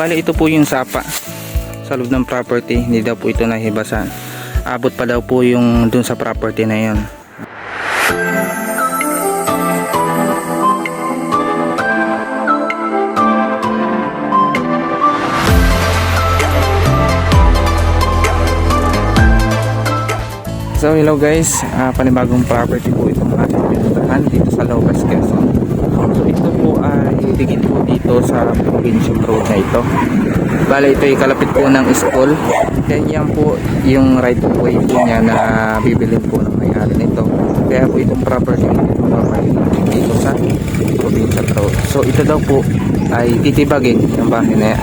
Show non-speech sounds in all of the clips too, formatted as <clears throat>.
bali ito po yung sapa sa loob ng property. Hindi daw po ito nahibasan. Abot pa daw po yung dun sa property na yon. So hello guys, Ah, panibagong property po itong ating pinuntahan dito sa Lopez Quezon. So ito po ay dikit po dito sa provincial road na ito. Bale ito ay kalapit po ng school. Then yan po yung right of way po niya na bibilin po ng may-ari nito. Kaya po itong property dito sa provincial road. So ito daw po ay titibagin yung bahay na yan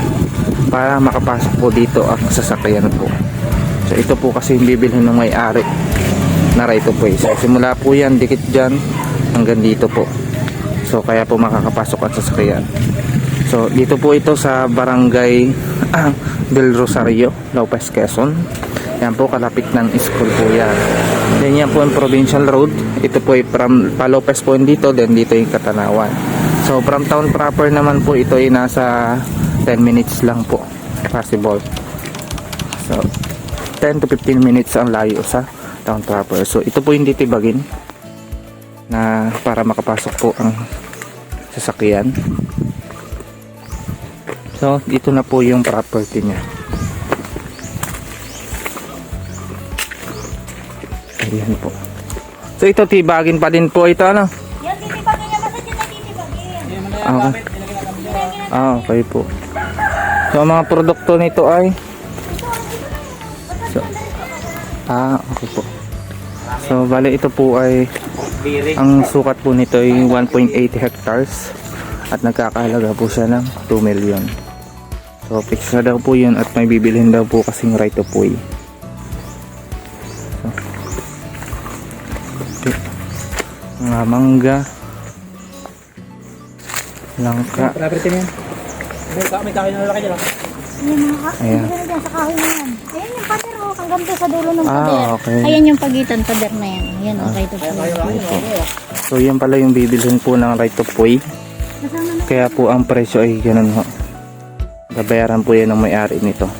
para makapasok po dito ang sasakyan po. So ito po kasi yung bibilhin ng may-ari na right of way. So simula po yan, dikit dyan hanggang dito po. So kaya po makakapasok ang sasakyan. So dito po ito sa barangay ah, Del Rosario, Lopez Quezon. Yan po kalapit ng school po yan. Then yan po ang provincial road. Ito po ay from pa Lopez po dito, then dito yung Katanawan. So from town proper naman po ito ay nasa 10 minutes lang po possible. So 10 to 15 minutes ang layo sa town proper. So ito po yung titibagin na para makapasok po ang sasakyan. So dito na po yung property niya. Ayan po. So ito tibagin pa din po ito ano? Yan, titibagin niya. Basta dyan titibagin. Ah, Okay. Ah, okay po. So ang mga produkto nito ay so, Ah, okay po. So bale ito po ay ang sukat po nito ay 1.8 hectares at nagkakahalaga po siya ng 2 million. So fix na daw po yun at may bibilhin daw po kasing right of way. So, okay. Mga mangga, langka, Property na yan. May, kahoy na lalaki dyan. oh. Yan mga ka. Ayan. Hanggang doon sa dulo ng Ah, pader. okay. Ayan yung pagitan pader na yan. Ayan oh. Right of way. So yan pala yung bibilhin po ng right of way. Kaya po ang presyo ay ganun ho. Babayaran po yan ng may-ari nito.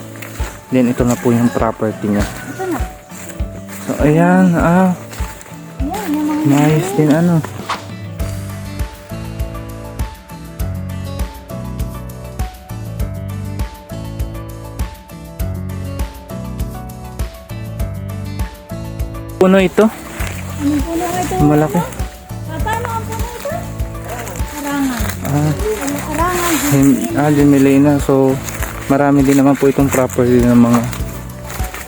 Then ito na po yung property niya. Ito na. So ayan, ah, Ayan. Yung mga nice din ano. Puno ito, Anong puno ito? malaki. Paano ang puno ito? Arangan. Ah, Ano, Arangan. Ah, Jumelina. So, marami din naman po itong property ng mga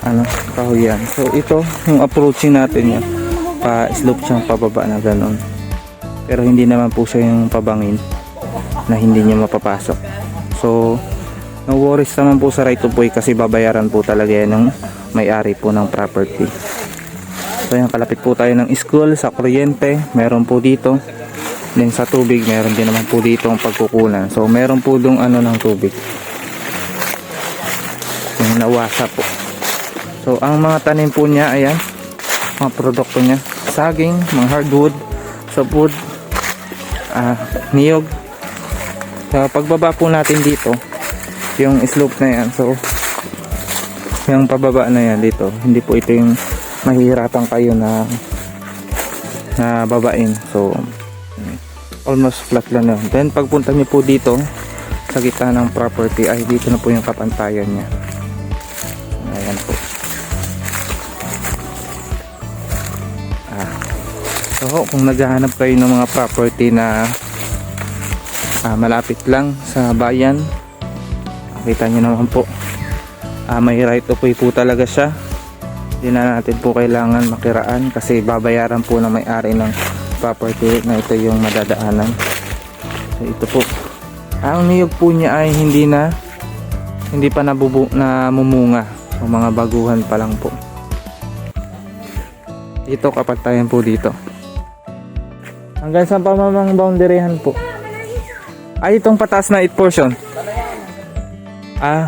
ano, kahuyan. So, ito, yung approaching natin yan. Pa-slope siyang pababa na ganon. Pero hindi naman po siya yung pabangin na hindi niya mapapasok. So, no worries naman po sa right of way kasi babayaran po talaga yan ng may-ari po ng property. So, yan, kalapit po tayo ng school sa kuryente. Meron po dito. Then sa tubig, meron din naman po dito ang pagkukunan. So, meron po dong ano ng tubig. Yung nawasa po. So, ang mga tanim po niya, ayan, mga produkto niya. Saging, mga hardwood, softwood, ah, niyog. Sa pagbaba po natin dito, yung slope na yan. So, yung pababa na yan dito, hindi po ito yung mahihirapan kayo na na babain. So, almost flat lang yun. Then pagpunta niyo po dito sa gitna ng property ay dito na po yung kapantayan niya. Ayan po. Ah. So kung naghahanap kayo ng mga property na ah, malapit lang sa bayan, kita niyo naman po. Ah, may right of po talaga siya. Hindi na natin po kailangan makiraan kasi babayaran po na may-ari ng property na ito yung madadaanan. So ito po. Ang niyog po niya ay hindi na hindi pa nabubu na mumunga. So, mga baguhan pa lang po. Dito kapatayan po dito. Hanggang saan pa mamang boundaryhan po? Ay, itong pataas na 8 portion. Ah,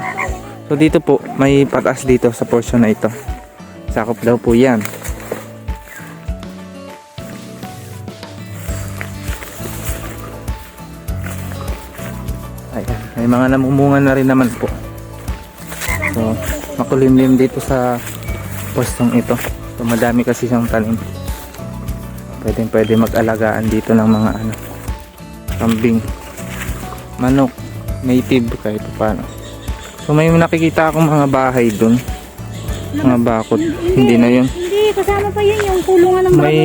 so dito po, may pataas dito sa portion na ito. Sakop daw po yan. Ayan, May mga namumunga na rin naman po. So, makulimlim dito sa pwestong ito. So, madami kasi siyang tanim. Pwede pwede mag-alagaan dito ng mga ano, kambing, manok, native kahit paano. So, may nakikita akong mga bahay dun. Mga bakod. Hindi na yun. Hindi, kasama pa yun yung kulungan ng May,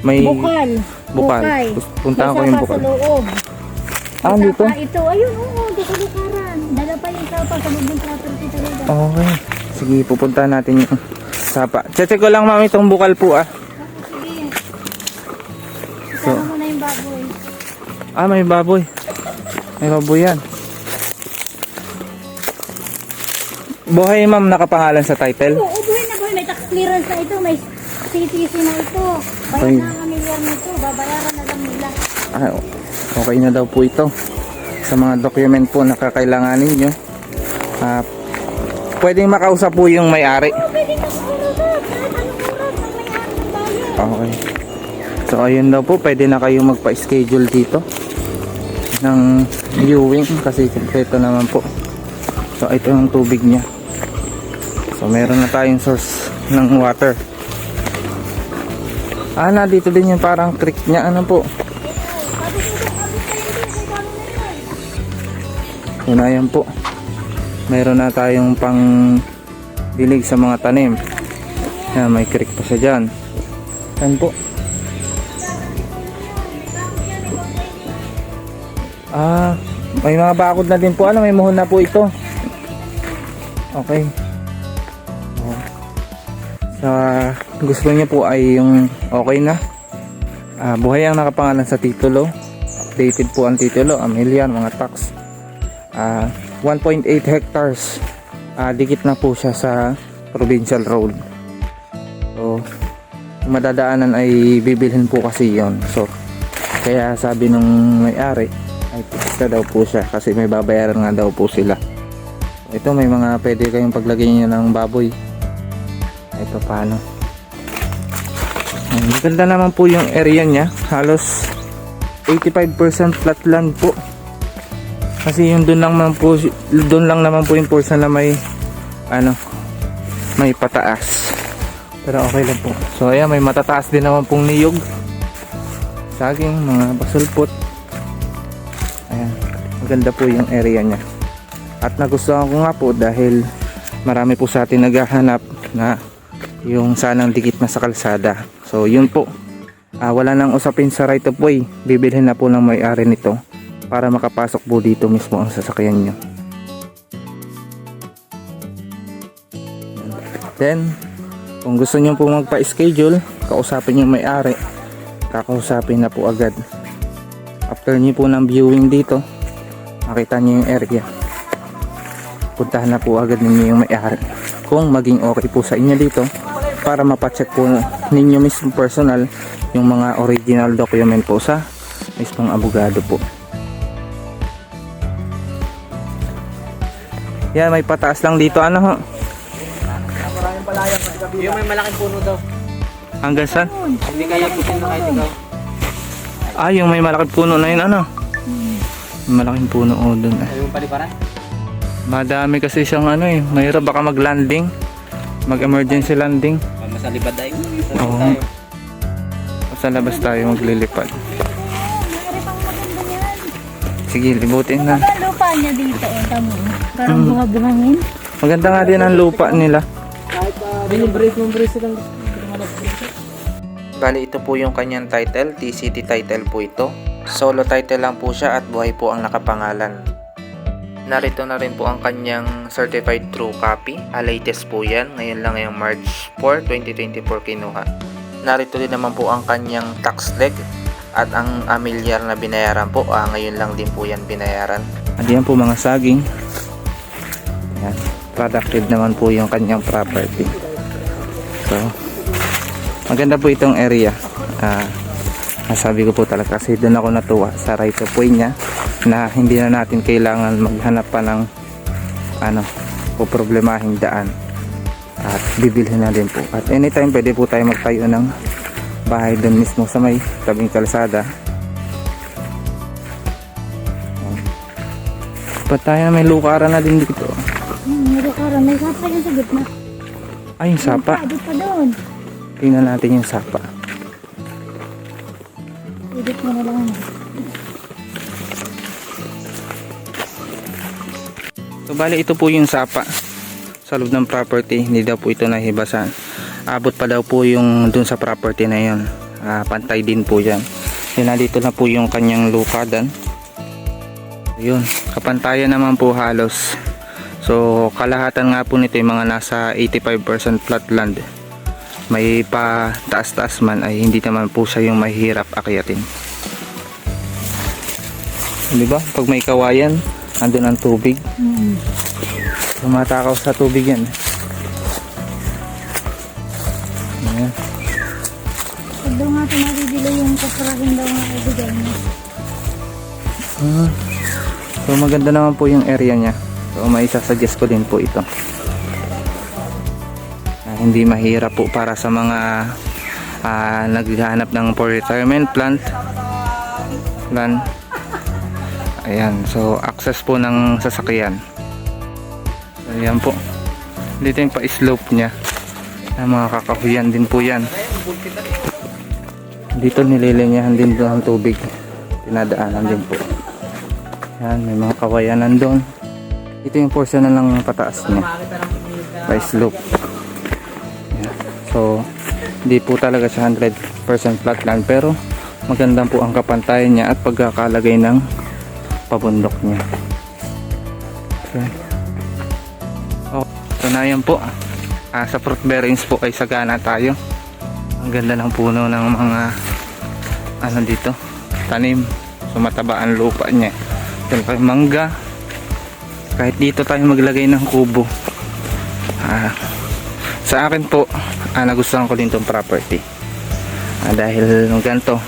may Bukal. bukal. Bukay. Puntahan ko yung bukal. sa loob. Ah, dito? ito. Ayun, oo, dito lukaran. Dala pa yung sapa sa loob ng property talaga. Okay. Sige, pupuntahan natin yung sapa. Check ko lang mami itong bukal po ah. Sige. So- Kasama mo na yung baboy. Ah, may baboy. May baboy yan. Buhay ma'am nakapangalan sa title. Oo, buhay na buhay. May tax clearance na ito. May CTC na ito. Ay. Bayad na kami yan nito. Babayaran na lang nila. Ah, okay na daw po ito. Sa mga document po na kakailanganin nyo. Ah, pwedeng makausap po yung may-ari. Oo, pwede ka kumurot. Kahit anong oras ng may-ari ng bayan. Okay. So ayun daw po, pwede na kayo magpa-schedule dito ng viewing kasi kompleto naman po. So ito yung tubig niya. So meron na tayong source ng water. Ah, na dito din yung parang creek niya. Ano po? Sabi ko, abot ka lang din. Kay kamo na yun. Yun na yan po. Meron na tayong pang dilig sa mga tanim. Yan, may creek pa siya dyan. Yan po. Ah, may mga bakod na din po. Ano, may muhon na po ito. Okay. Sa gusto niyo po ay yung okay na. Ah, buhay ang nakapangalan sa titulo. Updated po ang titulo. Amelian, mga tax. Ah, 1.8 hectares. Ah, dikit na po siya sa provincial road. So, madadaanan ay bibilhin po kasi yon. So, kaya sabi nung may-ari ay pista daw po siya kasi may babayaran nga daw po sila. Ito may mga pwede kayong paglagay niyo ng baboy. Ito paano. Ang ganda naman po yung area niya. Halos 85% flat land po. Kasi yung doon lang naman po doon lang naman po yung portion na may ano may pataas. Pero okay lang po. So ayan may matataas din naman pong niyog. Saging, mga basulpot. Ayan. Maganda po yung area niya. At nagustuhan ko nga po dahil marami po sa atin naghahanap na yung sanang dikit na sa kalsada. So yun po. Ah, wala nang usapin sa right of way. Bibilhin na po ng may-ari nito para makapasok po dito mismo ang sasakyan nyo. Then, kung gusto nyo po magpa-schedule, kausapin yung may-ari. Kakausapin na po agad. After nyo po ng viewing dito, makita nyo yung area. Puntahan na po agad ninyo yung may-ari. Kung maging okay po sa inyo dito, para mapacheck po ninyo mismo personal yung mga original document po sa mismong abogado po. Yan, may pataas lang dito. Ano ho? Maraming palayang. Yung may malaking puno daw. Hanggang saan? Hindi kaya putin na kahit ikaw. Ah, yung may malaking puno na yun, ano? May malaking puno o dun. eh. Madami kasi siyang ano eh. Mahirap baka mag-landing. Mag-emergency landing. Masalibad tayo. Oo. tayo. Sa labas tayo maglilipad. Sige, libutin na. Ang lupa niya dito, eh, tamo. Parang Hmm. bunga-buhangin. Maganda nga din ang lupa nila. Bali ito po yung kanyang title, TCT title po ito. Solo title lang po siya at buhay po ang nakapangalan. Narito na rin po ang kanyang certified true copy. Ah, latest po yan. Ngayon lang yung March 4, 2024 kinuha. Narito din naman po ang kanyang tax leg at ang amilyar na binayaran po. Ah, ngayon lang din po yan binayaran. At yan po mga saging. Yan. Productive naman po yung kanyang property. So, maganda po itong area. Ah, sabi ko po talaga kasi doon ako natuwa sa right of way niya na hindi na natin kailangan maghanap pa ng ano, poproblemahing daan. At bibilhin na din po. At anytime pwede po tayo magtayo ng bahay doon mismo sa may tabing kalsada. Lipat tayo, may lukaran na din dito. Hmm, meron ka rin. May sapa yan sa gitna. Ay, yung sapa. Pa doon. Tingnan natin yung sapa. Edit mo na lang. So bali ito po yung sapa sa loob ng property. Hindi daw po ito nahibasan. Abot pa daw po yung dun sa property na yon. Ah, pantay din po yan. Yun na dito na po yung kanyang lukadan. Yun. Kapantayan naman po halos. So kalahatan nga po nito yung mga nasa 85% flat land. May pa taas-taas man ay hindi naman po siya yung mahirap akyatin. Di ba? Pag may kawayan, andun ang tubig. Hmm. Tumatakaw sa tubig yan. Ayan. Pag daw nga ito nabibili yung kasarahin daw nga ibigay mo. Ah. So maganda naman po yung area niya. So may suggest ko din po ito. Ah, hindi mahirap po para sa mga ah, naghahanap ng for retirement plant plan. Ayan, so access po ng sasakyan. Ayan po. Dito yung pa-slope niya. Ang mga kakahuyan din po yan. Dito nililinyahan din doon ang tubig. Tinadaanan din po. Yan, may mga kawayanan doon. Ito yung portion na lang pataas niya. By slope. Yan. So, hindi po talaga siya 100% flatland pero maganda po ang kapantayan niya at pagkakalagay ng pabundok niya. Okay. Oh, so na yan po. Ah, sa fruit bearings po ay sagana tayo. Ang ganda ng puno ng mga ano dito, tanim. So mataba ang lupa niya. Yan kay mangga. Kahit dito tayo maglagay ng kubo. Ah, sa akin po, ah, nagustuhan ko din tong property. Ah, dahil ganito,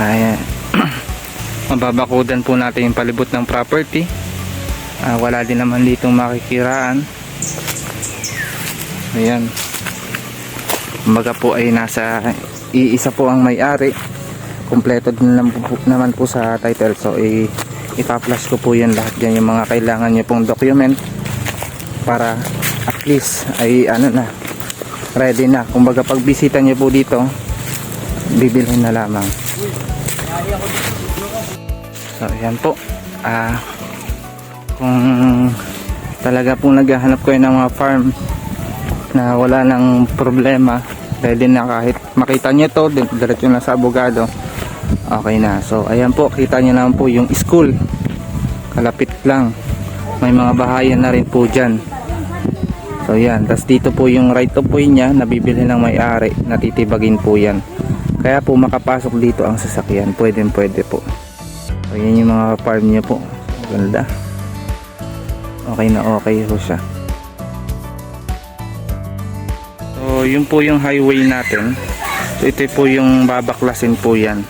ay <clears throat> mababakudan po natin yung palibot ng property. Ah, wala din naman ditong makikiraan. Ayan. Kumbaga po ay nasa iisa po ang may-ari. Kompleto din naman po, sa title. So i ipa-flash ko po yan lahat yan yung mga kailangan nyo pong document para at least ay ano na ready na. Kumbaga pag bisita nyo po dito bibilhin na lamang. So ayan po. Ah kung talaga po naghahanap kayo ng mga farm na wala ng problema pwede na kahit makita nyo to di- diretso na sa abogado okay na. So ayan po kita nyo naman po yung school. Kalapit lang. May mga bahayan na rin po dyan. So yan tas dito po yung right of way nya nabibili ng may-ari. Natitibagin po yan. Kaya po makapasok dito ang sasakyan. Pwede pwede po so yan yung mga farm nya po ganda okay na okay po siya So, yun po yung highway natin. So, ito po yung babaklasin po yan.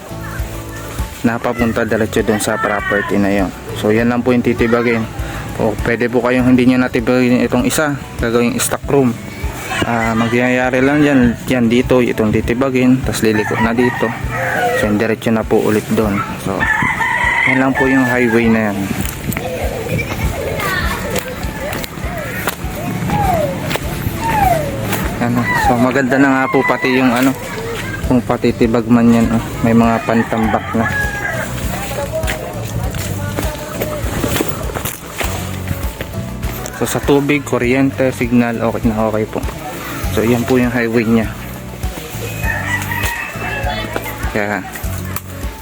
Napapunta diretso dun sa property na yon. So, yan lang po yung titibagin. O, pwede po kayong hindi nyo natibagin itong isa. Gagawing stock room. Ah, magyayari lang yan. Yan dito, itong titibagin. Tapos liliko na dito. So, diretso na po ulit doon. So, yan lang po yung highway na yan. Ano, so maganda na nga po pati yung ano, kung patitibag man yan, oh, may mga pantambak na. So sa tubig, kuryente, signal, okay na okay po. So yan po yung highway niya. Kaya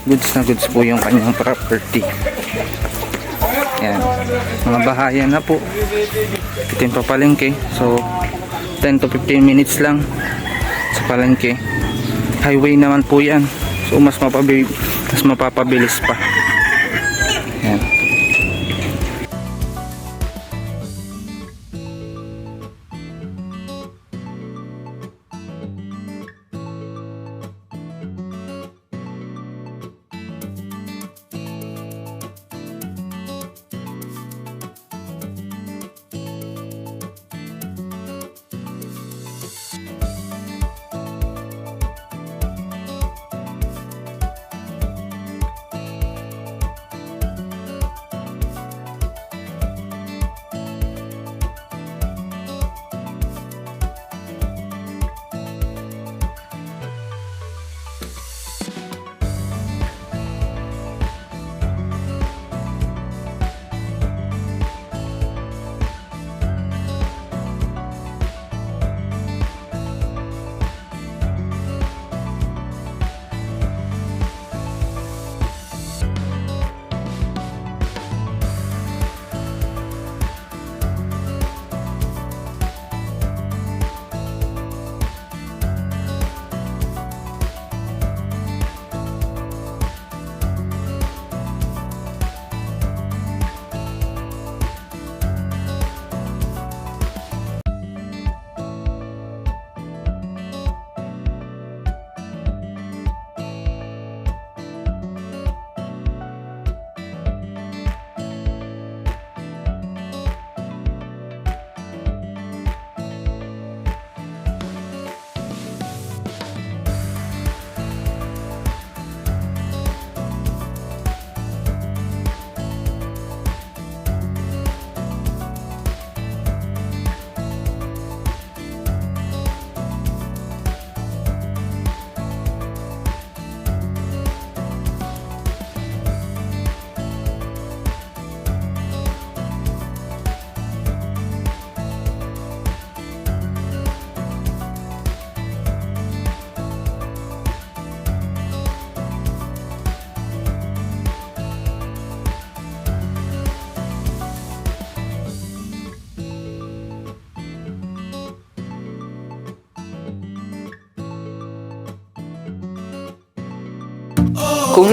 goods na goods po yung kanyang property. Yan. Mga bahayan na po. Ito yung papalengke. So 10 to 15 minutes lang sa palengke highway naman po yan so mas mapabilis, mas mapapabilis pa